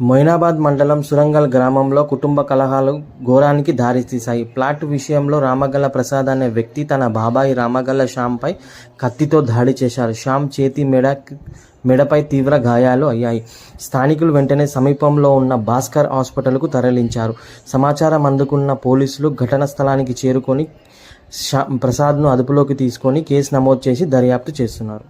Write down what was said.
మొయినాబాద్ మండలం సురంగల్ గ్రామంలో కుటుంబ కలహాలు ఘోరానికి దారితీశాయి. ప్లాట్ విషయంలో రామగల్ల ప్రసాద్ అనే వ్యక్తి తన బాబాయి రామగల్ల శ్యామ్పై కత్తితో దాడి చేశారు. శ్యామ్ చేతి మెడ మెడపై తీవ్ర గాయాలు అయ్యాయి. స్థానికులు వెంటనే సమీపంలో ఉన్న భాస్కర్ హాస్పిటల్కు తరలించారు. సమాచారం అందుకున్న పోలీసులు ఘటన స్థలానికి చేరుకొని ప్రసాద్ను అదుపులోకి తీసుకొని కేసు నమోదు చేసి దర్యాప్తు చేస్తున్నారు.